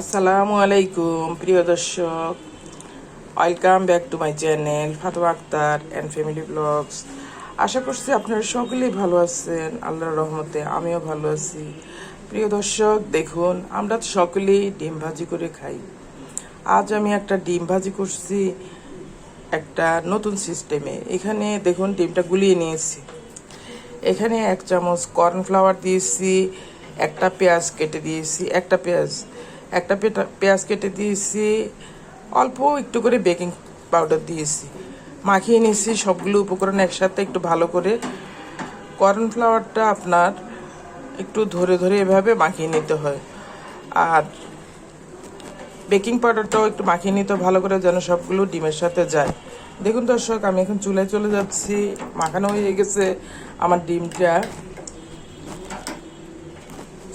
আসসালামু আলাইকুম প্রিয় দর্শক। Welcome back to my channel Fatema Akter and family vlogs আশা করছি আপনারা সকলেই ভালো আছেন, আল্লাহর রহমতে আমিও ভালো আছি। প্রিয় দর্শক, দেখুন, আমরা তো সকলেই ডিম ভাজি করে খাই। আজ আমি একটা ডিম ভাজি করছি, একটা নতুন সিস্টেমে এখানে দেখুন, ডিমটা গুলিয়ে নিয়েছি। এখানে এক চামচ কর্নফ্লাওয়ার দিয়েছি, একটা পেঁয়াজ কেটে দিয়েছি, একটা পেঁয়াজ। একটা পেঁয়াজ কেটে দিয়েছি, অল্প একটু করে বেকিং পাউডার দিয়েছি। মাখিয়ে নিয়েছি সবগুলো উপকরণ একসাথে একটু ভালো করে। কর্নফ্লাওয়ারটা আপনার একটু ধরে ধরে এভাবে মাখিয়ে নিতে হয়। আর বেকিং পাউডারটাও একটু মাখিয়ে নিতে ভালো করে যেন সবগুলো ডিমের সাথে যায়। দেখুন দর্শক, আমি এখন চুলায় চলে যাচ্ছি। মাখানো হয়ে গেছে আমার ডিমটা।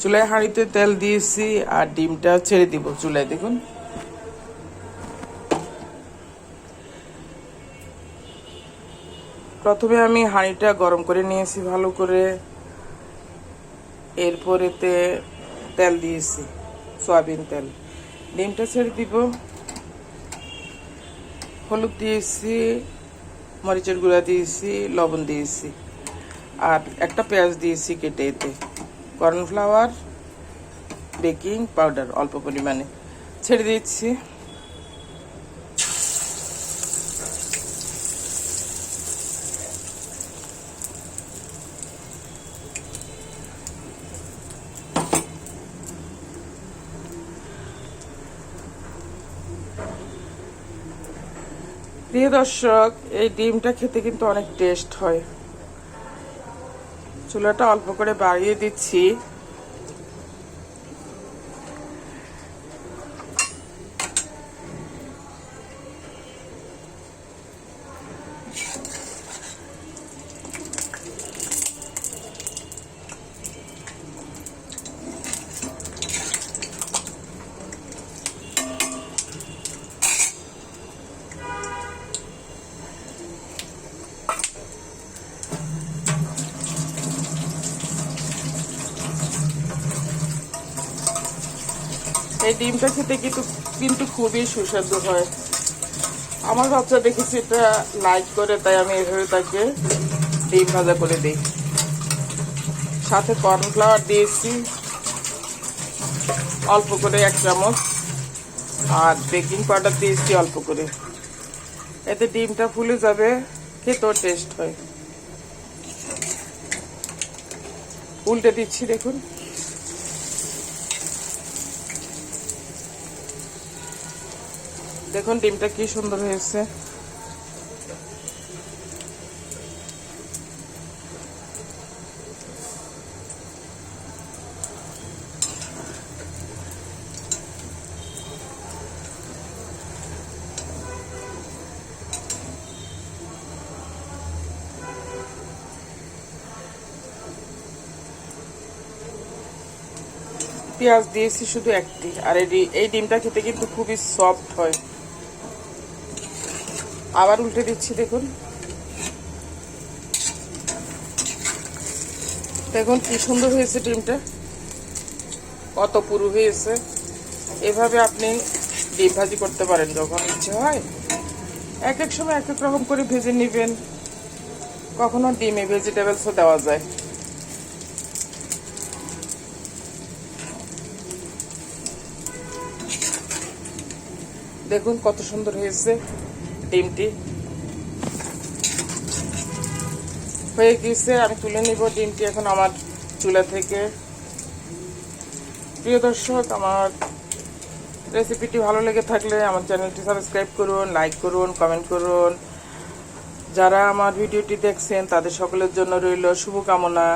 চুলায় হাঁড়িতে তেল দিয়েছি আর ডিমটা ছেড়ে দিব চুলায়, দেখুন। প্রথমে আমি হাঁড়িটা গরম করে নিয়েছি, ভালো করে। এরপরেতে তেল দিয়েছি, সয়াবিন তেল। ডিমটা ছেড়ে দিব। হলুদ দিয়েছি, মরিচের গুঁড়া দিয়েছি, লবণ দিয়েছি। আর একটা পেঁয়াজ দিয়েছি কেটে এতে। কর্নফ্লাওয়ার, বেকিং পাউডার অল্প পরিমাণে। ছেড়ে দিচ্ছি। প্রিয় দর্শক, এই ডিমটা খেতে কিন্তু অনেক টেস্ট হয়। চুলাটা অল্প করে বাড়িয়ে দিচ্ছি। এই ডিমটা খেতে কিন্তু কিন্তু খুবই সুস্বাদু হয়। আমার বাচ্চা দেখেছি এটা লাইক করে, তাই আমি এভাবে তাকে ডিম ভাজা করে দিই। সাথে কর্নফ্লাওয়ার দিয়েছি। অল্প করে এক চামচ। আর বেকিং পাউডার দিয়েছি অল্প করে। এতে ডিমটা ফুলে যাবে, খেতেও টেস্ট হয়। উল্টে দিচ্ছি, দেখুন। দেখুন, ডিমটা কি সুন্দর হয়েছে। পেঁয়াজ দিয়েছি শুধু একটি, আর এই ডিমটা খেতে কিন্তু খুবই সফট হয়। আবার উল্টে দিচ্ছি, দেখুন। দেখুন কি সুন্দর হয়েছে ডিমটা। কত পুরু হয়েছে। এভাবে আপনি ডিম ভাজি করতে পারেন যখন ইচ্ছে হয়। এক এক সময় এক এক রকম করে ভেজে নেবেন। কখনো ডিমে ভেজিটেবলসও দেওয়া যায়। দেখুন কত সুন্দর হয়েছে। ডিমটি হয়ে গিয়েছে, আমি তুলে নিব ডিমটি এখন আমার চুলা থেকে। প্রিয় দর্শক, আমার রেসিপিটি ভালো লেগে থাকলে আমার চ্যানেলটি সাবস্ক্রাইব করুন লাইক করুন কমেন্ট করুন। যারা আমার ভিডিওটি দেখছেন, তাদের সকলের জন্য রইল শুভকামনা।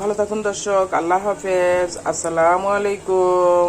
ভালো থাকুন দর্শক, আল্লাহ হাফেজ, আসসালামু আলাইকুম।